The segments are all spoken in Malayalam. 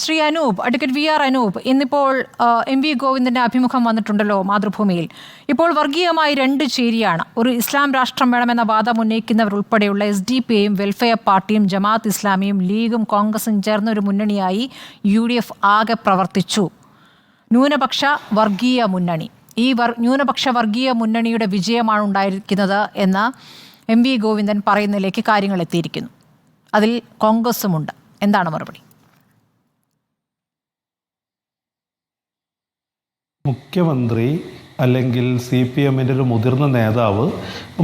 Shri Anoop advocate V R Anoop ഇന്നിപ്പോൾ എം വി ഗോവിന്ദന്റെ അഭിമുഖം വന്നിട്ടുണ്ടല്ലോ മാതൃഭൂമിയിൽ. ഇപ്പോൾ വർഗീയമായി രണ്ട് ചേരിയാണ്. ഒരു ഇസ്ലാം രാഷ്ട്രം വേണമെന്ന വാദം ഉന്നയിക്കുന്നവർ ഉൾപ്പെടെയുള്ള എസ് ഡി പി ഐയും വെൽഫെയർ പാർട്ടിയും ജമാഅത്ത് ഇസ്ലാമിയും ലീഗും കോൺഗ്രസും ചേർന്ന ഒരു മുന്നണിയായി യു ഡി എഫ് ആകെ പ്രവർത്തിച്ചു. ന്യൂനപക്ഷ വർഗീയ മുന്നണി. ഈ വർ ന്യൂനപക്ഷ വർഗീയ മുന്നണിയുടെ വിജയമാണ് ഉണ്ടായിരിക്കുന്നത് എന്ന് എം വി ഗോവിന്ദൻ പറയുന്നതിലേക്ക് കാര്യങ്ങൾ എത്തിയിരിക്കുന്നു. അതിൽ കോൺഗ്രസുമുണ്ട്. എന്താണ് മറുപടി? മുഖ്യമന്ത്രി അല്ലെങ്കിൽ സി പി എമ്മിന്റെ ഒരു മുതിർന്ന നേതാവ്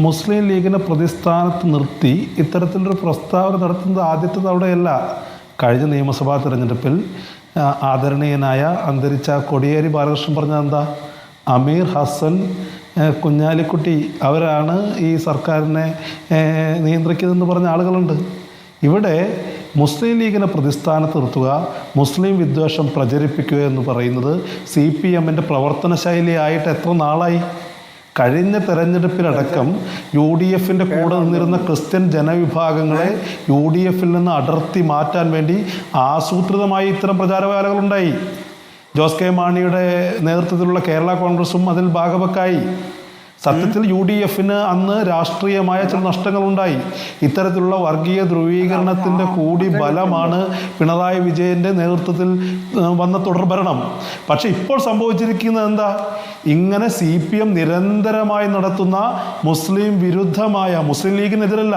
മുസ്ലിം ലീഗിനെ പ്രതിസ്ഥാനത്ത് നിർത്തി ഇത്തരത്തിലൊരു പ്രസ്താവന നടത്തുന്നത് ആദ്യത്തെ തവണയല്ല കഴിഞ്ഞ നിയമസഭാ തിരഞ്ഞെടുപ്പിൽ ആദരണീയനായ അന്തരിച്ച കൊടിയേരി ബാലകൃഷ്ണൻ പറഞ്ഞ എന്താ? അമീർ ഹസൻ കുഞ്ഞാലിക്കുട്ടി അവരാണ് ഈ സർക്കാരിനെ നിയന്ത്രിക്കുന്നതെന്ന് പറഞ്ഞ ആളുകളുണ്ട്. ഇവിടെ മുസ്ലിം ലീഗിനെ പ്രതിസ്ഥാനത്ത് നിർത്തുക മുസ്ലിം വിദ്വേഷം പ്രചരിപ്പിക്കുക എന്ന് പറയുന്നത് സി പി എമ്മിന്റെ പ്രവർത്തന ശൈലിയായിട്ട് എത്ര നാളായി? കഴിഞ്ഞ തെരഞ്ഞെടുപ്പിലടക്കം യു ഡി എഫിന്റെ കൂടെ നിന്നിരുന്ന ക്രിസ്ത്യൻ ജനവിഭാഗങ്ങളെ യു ഡി എഫിൽ നിന്ന് അടർത്തി മാറ്റാൻ വേണ്ടി ആസൂത്രിതമായി ഇത്തരം പ്രചാരവേലകളുണ്ടായി ജോസ് കെ മാണിയുടെ നേതൃത്വത്തിലുള്ള കേരള കോൺഗ്രസും അതിൽ ഭാഗവക്കായി. സത്യത്തിൽ യു ഡി എഫിന് അന്ന് രാഷ്ട്രീയമായ ചില നഷ്ടങ്ങളുണ്ടായി. ഇത്തരത്തിലുള്ള വർഗീയ ധ്രുവീകരണത്തിന്റെ കൂടി ബലമാണ് പിണറായി വിജയന്റെ നേതൃത്വത്തിൽ വന്ന തുടർഭരണം പക്ഷേ ഇപ്പോൾ സംഭവിച്ചിരിക്കുന്നത് എന്താ? ഇങ്ങനെ സി പി എം നിരന്തരമായി നടത്തുന്ന മുസ്ലിം വിരുദ്ധമായ മുസ്ലിം ലീഗിനെതിരല്ല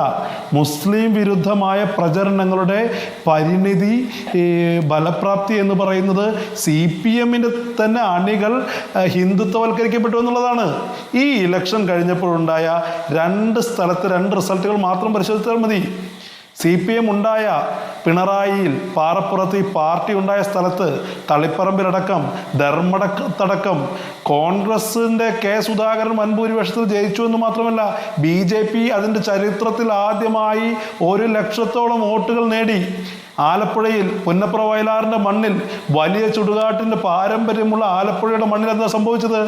മുസ്ലിം വിരുദ്ധമായ പ്രചരണങ്ങളുടെ പരിണിതി ബലപ്രാപ്തി എന്ന് പറയുന്നത് സി പി എമ്മിന്റെ തന്നെ അണികൾ ഹിന്ദുത്വവൽക്കരിക്കപ്പെട്ടു എന്നുള്ളതാണ്. ഈ ഇലക്ഷൻ കഴിഞ്ഞപ്പോഴുണ്ടായ രണ്ട് സ്ഥലത്ത് രണ്ട് റിസൾട്ടുകൾ മാത്രം പരിശോധിച്ചാൽ മതി. സി പി എം ഉണ്ടായ പിണറായിയിൽ പാറപ്പുറത്ത് ഈ പാർട്ടി ഉണ്ടായ സ്ഥലത്ത് തളിപ്പറമ്പിലടക്കം ധർമ്മടക്കത്തടക്കം കോൺഗ്രസിന്റെ കെ സുധാകരൻ വൻഭൂരിപക്ഷത്തിൽ ജയിച്ചു എന്ന് മാത്രമല്ല ബി ജെ പി അതിന്റെ ചരിത്രത്തിൽ ആദ്യമായി ഒരു ലക്ഷത്തോളം വോട്ടുകൾ നേടി. ആലപ്പുഴയിൽ പുന്നപ്ര വയലാറിന്റെ മണ്ണിൽ വലിയ ചുടുകാട്ടിന്റെ പാരമ്പര്യമുള്ള ആലപ്പുഴയുടെ മണ്ണിൽ എന്താ സംഭവിച്ചത്?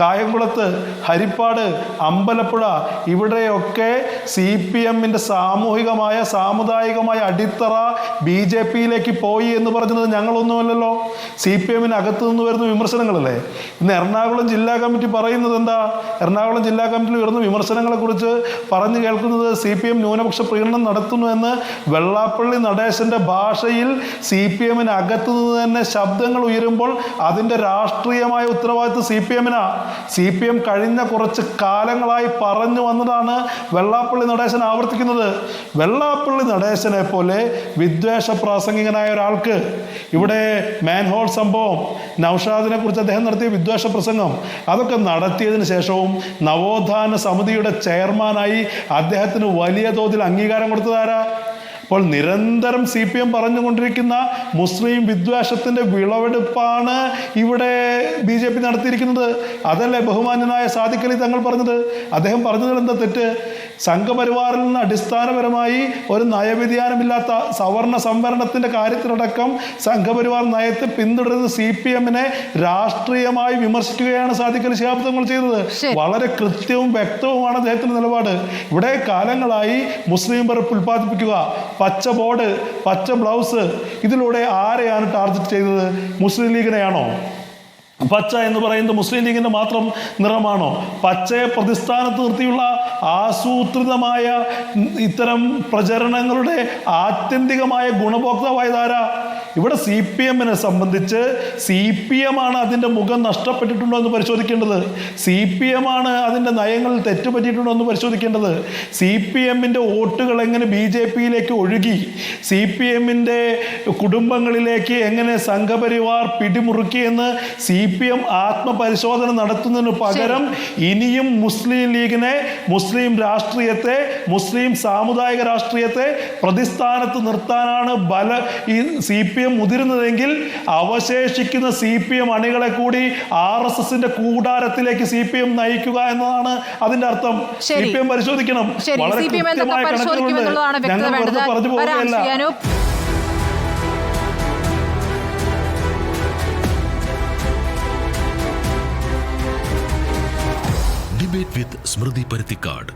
കായംകുളത്ത് ഹരിപ്പാട് അമ്പലപ്പുഴ ഇവിടെയൊക്കെ സി പി എമ്മിന്റെ സാമൂഹികമായ സാമുദായികമായ അടിത്തറ ബി ജെ പിയിലേക്ക് പോയി എന്ന് പറഞ്ഞത് ഞങ്ങളൊന്നുമല്ലല്ലോ. സി പി എമ്മിന് അകത്തു നിന്ന് വരുന്ന വിമർശനങ്ങളല്ലേ? ഇന്ന് എറണാകുളം ജില്ലാ കമ്മിറ്റി പറയുന്നത് എന്താ? എറണാകുളം ജില്ലാ കമ്മിറ്റിയിൽ വരുന്ന വിമർശനങ്ങളെക്കുറിച്ച് പറഞ്ഞു കേൾക്കുന്നത് സി പി എം ന്യൂനപക്ഷ പ്രീണനം നടത്തുന്നു എന്ന് വെള്ളാപ്പള്ളി നടേശന്റെ ഭാഷയിൽ സി പി എമ്മിന് അകത്തു നിന്ന് തന്നെ ശബ്ദങ്ങൾ ഉയരുമ്പോൾ അതിന്റെ രാഷ്ട്രീയമായ ഉത്തരവാദിത്വം സി പി എമ്മിനാ. സി പി എം കഴിഞ്ഞ കുറച്ച് കാലങ്ങളായി പറഞ്ഞു വന്നതാണ് വെള്ളാപ്പള്ളി നടേശൻ ആവർത്തിക്കുന്നത്. വെള്ളാപ്പള്ളി നടേശനെ പോലെ വിദ്വേഷ പ്രാസംഗികനായ ഒരാൾക്ക് ഇവിടെ മാൻഹോൾ സംഭവം നൌഷാദിനെ കുറിച്ച് അദ്ദേഹം നടത്തിയ വിദ്വേഷ പ്രസംഗം അതൊക്കെ നടത്തിയതിന് ശേഷവും നവോത്ഥാന സമിതിയുടെ ചെയർമാനായി അദ്ദേഹത്തിന് വലിയ തോതിൽ അംഗീകാരം കൊടുത്തതാരാ? അപ്പോൾ നിരന്തരം സി പി എം പറഞ്ഞുകൊണ്ടിരിക്കുന്ന മുസ്ലിം വിദ്വേഷത്തിന്റെ വിളവെടുപ്പാണ് ഇവിടെ ബി ജെ പി നടത്തിയിരിക്കുന്നത്. അതല്ലേ ബഹുമാന്യനായ സാദിഖലി തങ്ങൾ പറഞ്ഞത്? അദ്ദേഹം പറഞ്ഞതിൽ എന്താ തെറ്റ്? സംഘപരിവാറിൽ നിന്ന് അടിസ്ഥാനപരമായി ഒരു നയവ്യതിയാനമില്ലാത്ത സവർണ സംവരണത്തിന്റെ കാര്യത്തിലടക്കം സംഘപരിവാർ നയത്തെ പിന്തുടരുന്ന സി പി എമ്മിനെ രാഷ്ട്രീയമായി വിമർശിക്കുകയാണ് സാധിക്കൽ ശിഹാബ് തങ്ങൾ ചെയ്തത്. വളരെ കൃത്യവും വ്യക്തവുമാണ് അദ്ദേഹത്തിന്റെ നിലപാട്. ഇവിടെ കാലങ്ങളായി മുസ്ലിം വെറുപ്പ് ഉൽപ്പാദിപ്പിക്കുക പച്ച ബോർഡ് പച്ച ബ്ലൗസ് ഇതിലൂടെ ആരെയാണ് ടാർഗറ്റ് ചെയ്തത്? മുസ്ലിം ലീഗിനെയാണോ? പച്ച എന്ന് പറയുന്നത് മുസ്ലിം ലീഗിന്റെ മാത്രം നിറമാണോ? പച്ചയെ പ്രതിസ്ഥാനത്ത് നിർത്തിയുള്ള ആസൂത്രിതമായ ഇത്തരം പ്രചരണങ്ങളുടെ ആത്യന്തികമായ ഗുണഭോക്താവായതാരാ? ഇവിടെ സി പി എമ്മിനെ സംബന്ധിച്ച് സി പി എം ആണ് അതിന്റെ മുഖം നഷ്ടപ്പെട്ടിട്ടുണ്ടോ എന്ന് പരിശോധിക്കേണ്ടത്. സി പി എം ആണ് അതിന്റെ നയങ്ങളിൽ തെറ്റുപറ്റിയിട്ടുണ്ടോ എന്ന് പരിശോധിക്കേണ്ടത്. സി പി എമ്മിന്റെ വോട്ടുകൾ എങ്ങനെ ബി ജെ പിയിലേക്ക് ഒഴുകി? സി പി എമ്മിന്റെ കുടുംബങ്ങളിലേക്ക് എങ്ങനെ സംഘപരിവാർ പിടിമുറുക്കിയെന്ന് സി പി എം ആത്മപരിശോധന നടത്തുന്നതിന് പകരം ഇനിയും മുസ്ലിം ലീഗിനെ മുസ്ലിം രാഷ്ട്രീയത്തെ മുസ്ലിം സാമുദായിക രാഷ്ട്രീയത്തെ പ്രതിസ്ഥാനത്ത് നിർത്താനാണ് ബല ഈ സി പി എം മുതിരുന്നതെങ്കിൽ അവശേഷിക്കുന്ന സി പി എം അണികളെ കൂടി ആർ എസ് എസിന്റെ കൂടാരത്തിലേക്ക് സി പി എം നയിക്കുക എന്നതാണ് അതിന്റെ അർത്ഥം. സി. പി എം പരിശോധിക്കണം. വളരെ കൃത്യമായ കണക്കുകളുണ്ട്. ഞങ്ങൾ പറഞ്ഞു വരാം വിത്ത് സ്മൃതി പരുത്തിക്കാട്